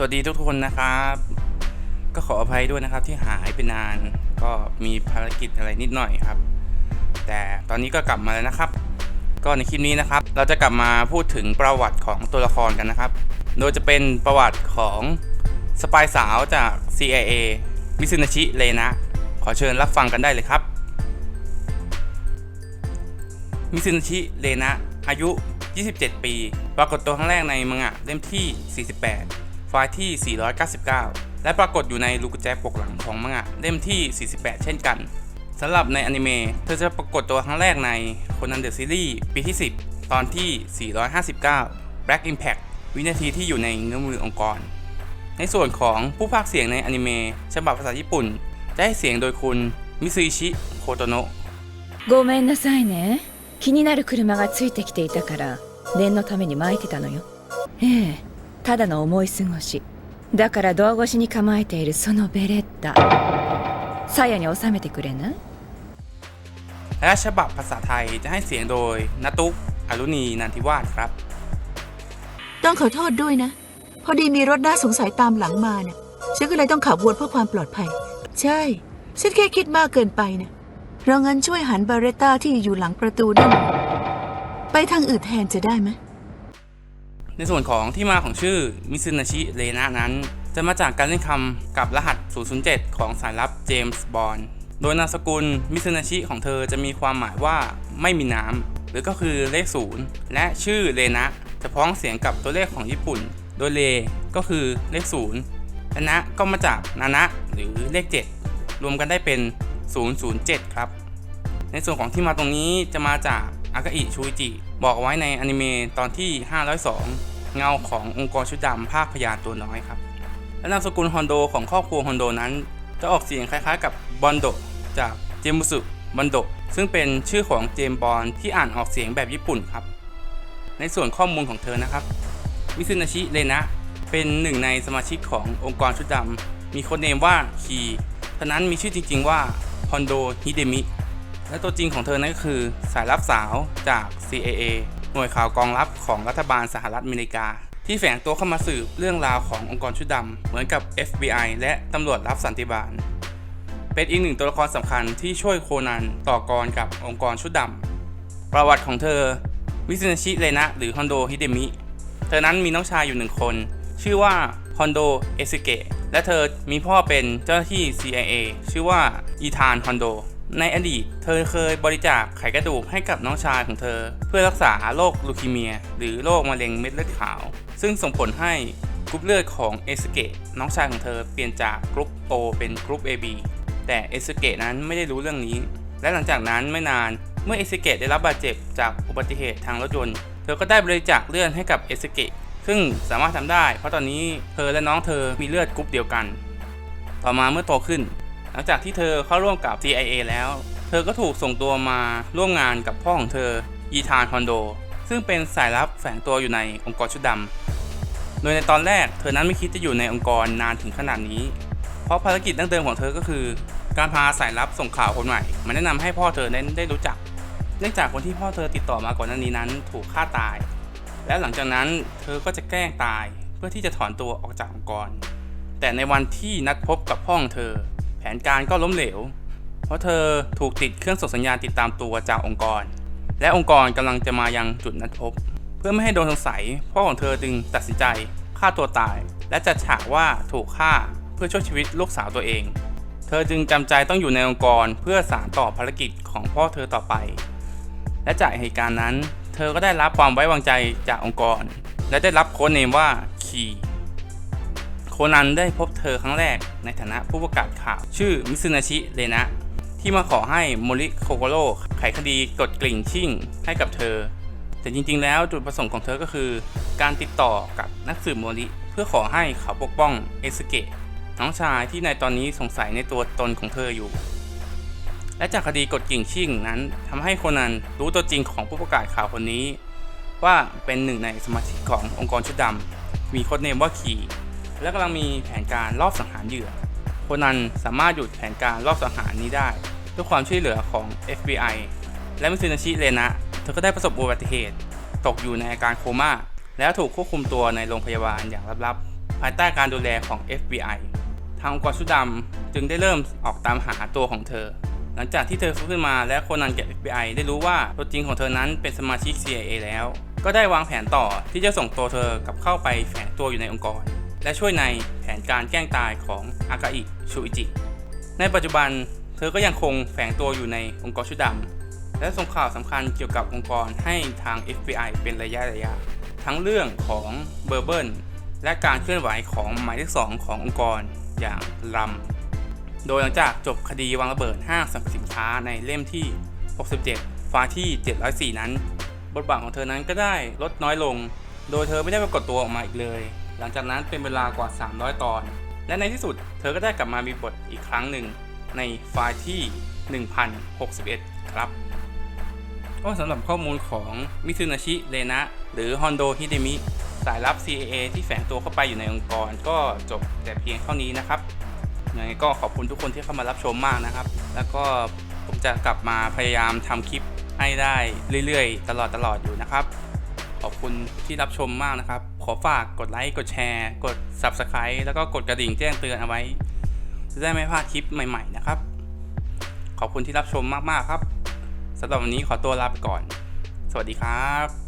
สวัสดีทุกคนนะครับ ก็ขออภัยด้วยนะครับที่หายไปนาน ก็มีภารกิจอะไรนิดหน่อยครับ แต่ตอนนี้ก็กลับมาแล้วนะครับ ก็ในคลิปนี้นะครับ เราจะกลับมาพูดถึงประวัติของตัวละครกันนะครับ โดยจะเป็นประวัติของสปายสาวจาก CIA มิซึนาชิเลนะ ขอเชิญรับฟังกันได้เลยครับ มิซึนาชิเลนะอายุ 27 ปี ปรากฏตัวครั้งแรกในมังงะเล่มที่ 48 ไฟล์ที่ 499 และปรากฏอยู่ในลูกกุญแจปกหลังของมังงะเล่มที่ 48 เช่นกัน สำหรับในอนิเมะเธอจะปรากฏตัวครั้งแรกในโคนันเดอะซีรีส์ปีที่ 10 ตอนที่ 459 Black Impact วินาทีที่อยู่ในเงื้อมือองค์กร ในส่วนของผู้พากย์เสียงในอนิเมะฉบับภาษาญี่ปุ่น จะให้เสียงโดยคุณมิซุอิชิโคโตโนะ ごめんなさいね気になる車がついてきていたから念のために巻いてたのよええ ただの思い過ごしだからドア越しに構えているそのベレッタ鞘に収めてくれない และฉบับภาษาไทยจะให้เสียงโดยนตุกอรุณีนันทิวาสครับ ต้องขอโทษด้วยนะ พอดีมีรถน่าสงสัยตามหลังมาเนี่ยฉันก็เลยต้องขับวนเพื่อความปลอดภัย ใช่ ฉันแค่คิดมากเกินไปนะเรางั้นช่วยหันบาเรตต้าที่อยู่หลังประตูนั่นไปทางอื่นแทนจะได้ไหม ในส่วนของที่มาของชื่อมิซึนาชิเลนะนั้น จะมาจากการเล่นคำกับรหัส 007 ของสายลับเจมส์บอนด์โดยนามสกุลมิซึนาชิของเธอจะมีความหมายว่าไม่มีน้ำหรือก็คือเลขศูนย์และชื่อเลนะจะพ้องเสียงกับตัวเลขของญี่ปุ่น โดยเลก็คือเลขศูนย์และนะก็มาจากนานะหรือเลข 7 รวมกันได้เป็น 007 ครับ ในส่วนของที่มาตรงนี้จะมาจากอากาอิชูอิจิบอกไว้ในอนิเมะตอนที่ 502 เงาขององค์กรชุดดำภาคพยานตัวน้อยครับ และนามสกุลฮอนโดของครอบครัวฮอนโดนั้น จะออกเสียงคล้ายๆ กับบอนโดจากเจมุสุบอนโดซึ่งเป็นชื่อของเจมบอลที่อ่านออกเสียงแบบญี่ปุ่นครับ ในส่วนข้อมูลของเธอนะครับมิซึนาชิเลนะเป็นหนึ่งในสมาชิกขององค์กรชุดดำมีโค้ดเนมว่าคีท่านั้นมีชื่อจริง ๆว่าฮอนโดฮิเดมิและตัวจริงของเธอนั้นก็คือสายลับสาวจาก CIA หน่วยข่าวกองลับของรัฐบาลสหรัฐอเมริกา ที่แฝงตัวเข้ามาสืบเรื่องราวขององค์กรชุดดำเหมือนกับ FBI และตำรวจรับสันติบาล เป็นอีกหนึ่งตัวละครสำคัญที่ช่วยโคนันต่อกรกับองค์กรชุดดำประวัติของเธอวิซินชิเลนะหรือฮอนโดฮิเดมิ เธอนั้นมีน้องชายอยู่หนึ่งคน ชื่อว่าฮอนโดเอซิเกะและเธอมีพ่อเป็นเจ้าหน้าที่ CIA ชื่อว่าอีธานฮอนโด ในอดีต เธอเคยบริจาคไขกระดูกให้กับน้องชายของเธอ เพื่อรักษาโรคลูคีเมีย หรือโรคมะเร็งเม็ดเลือดขาว ซึ่งส่งผลให้กรุ๊ปเลือดของเอสเกะน้องชายของเธอเปลี่ยนจากกรุ๊ป O เป็นกรุ๊ป AB แต่เอสเกะนั้นไม่ได้รู้เรื่องนี้ และหลังจากนั้นไม่นานเมื่อเอสเกะได้รับบาดเจ็บจากอุบัติเหตุทางรถยนต์ เธอก็ได้บริจาคเลือดให้กับเอสเกะซึ่งสามารถทำได้ เพราะตอนนี้เธอและน้องเธอมีเลือดกรุ๊ปเดียวกัน ต่อมาเมื่อโตขึ้น ลังจากที่เธอเข้าร่วมกับ CIA แล้ว เธอก็ถูกส่งตัวมาร่วมงานกับพ่อของเธออีธานฮอนโด ซึ่งเป็นสายลับแฝงตัวอยู่ในองค์กรชุดดำโดยในตอนแรกเธอนั้นไม่คิดจะอยู่ในองค์กรนานถึงขนาดนี้ เพราะภารกิจดั้งเดิมของเธอก็คือ การพาสายลับส่งข่าวคนใหม่มาแนะนำให้พ่อเธอได้ได้รู้จัก เนื่องจากคนที่พ่อเธอติดต่อมาก่อนหน้านี้นั้นถูกฆ่าตาย และหลังจากนั้นเธอก็จะแกล้งตายเพื่อที่จะถอนตัวออกจากองค์กร แต่ในวันที่นัดพบกับพ่อของเธอ แผนการก็ล้มเหลว เพราะเธอถูกติดเครื่องส่งสัญญาณติดตามตัวจากองค์กร และองค์กรกำลังจะมายังจุดนัดพบ เพื่อไม่ให้โดนสงสัยพ่อของเธอจึงตัดสินใจฆ่าตัวตาย และจัดฉากว่าถูกฆ่าเพื่อช่วยชีวิตลูกสาวตัวเอง เธอจึงจำใจต้องอยู่ในองค์กรเพื่อสานต่อภารกิจของพ่อเธอต่อไป และจากเหตุการณ์นั้น เธอก็ได้รับความไว้วางใจจากองค์กร และได้รับโค้ดเนมว่าคี คนันได้พบเธอครั้งแรกในฐานะผู้ประกาศข่าวชื่อมิซึนาชิเลนะ ที่มาขอให้โมริโคโกโร่ไขคดีกดกลิ่งชิ่งให้กับเธอ แต่จริงๆ แล้วจุดประสงค์ของเธอก็คือ การติดต่อกับนักสืบโมริเพื่อขอให้เขาปกป้องเอสเกะน้องชายที่ในตอนนี้สงสัยในตัวตนของเธออยู่ และจากคดีกดกิ่งชิ่งนั้นทำให้โคนันรู้ตัวจริงของผู้ประกาศข่าวคนนี้ ว่าเป็นหนึ่งในสมาชิกขององค์กรชุดดำมีโค้ดเนมว่าคี และกำลังมีแผนการลอบสังหารเหยื่อโคนันสามารถหยุดแผนการลอบสังหารนี้ได้ด้วยความช่วยเหลือของ FBI และมิซึนาชิเลนะเธอก็ได้ประสบอุบัติเหตุ ตกอยู่ในอาการโคม่าแล้วถูกควบคุมตัวในโรงพยาบาลอย่างลับๆ ภายใต้การดูแลของ FBI ทางองค์กรชุดดำจึงได้เริ่มออกตามหาตัวของเธอ หลังจากที่เธอฟื้นขึ้นมาและคนันแกับ FBI ได้รู้ว่าตัวจริงของเธอนั้นเป็นสมาชิก CIA แล้ว ก็ได้วางแผนต่อที่จะส่งตัวเธอกลับเข้าไปแฝงตัวอยู่ในองค์กร และช่วยในแผนการแกล้งตายของอากาอิชูอิจิ ในปัจจุบันเธอก็ยังคงแฝงตัวอยู่ในองค์กรชุดดำและส่งข่าวสำคัญเกี่ยวกับองค์กรให้ทาง FBI เป็นระยะระยะ ทั้งเรื่องของเบอร์เบิลและการเคลื่อนไหวของหมายเลขสองขององค์กรอย่างลัมโดยหลังจากจบคดีวางระเบิดห้างสรรพสินค้าในเล่มที่ 67 ฟ้าที่ 704 นั้น บทบาทของเธอนั้นก็ได้ลดน้อยลง โดยเธอไม่ได้ปรากฏตัวออกมาอีกเลย หลังจากนั้นเป็นเวลากว่า 300 ตอน และในที่สุดเธอก็ได้กลับมามีบทอีกครั้งหนึ่งในไฟล์ที่ 1061 ครับก็สำหรับข้อมูลของมิซึนาชิเรนะหรือฮอนโดฮิเดมิสายลับ CIA ที่แฝงตัวเข้าไปอยู่ในองค์กรก็จบแต่เพียงเท่านี้นะครับยังไงก็ขอบคุณทุกคนที่เข้ามารับชมมากนะครับ แล้วก็ผมจะกลับมาพยายามทำคลิปให้ได้เรื่อยๆ ตลอดตลอดอยู่นะครับ ขอบคุณที่รับชมมากนะครับ ขอฝากกดไลค์ กดแชร์ กด Subscribe แล้วก็กดกระดิ่งแจ้งเตือนเอาไว้ จะได้ไม่พลาดคลิปใหม่ ๆ นะครับ ขอบคุณที่รับชมมากๆครับสำหรับวันนี้ขอตัวลาไปก่อน สวัสดีครับ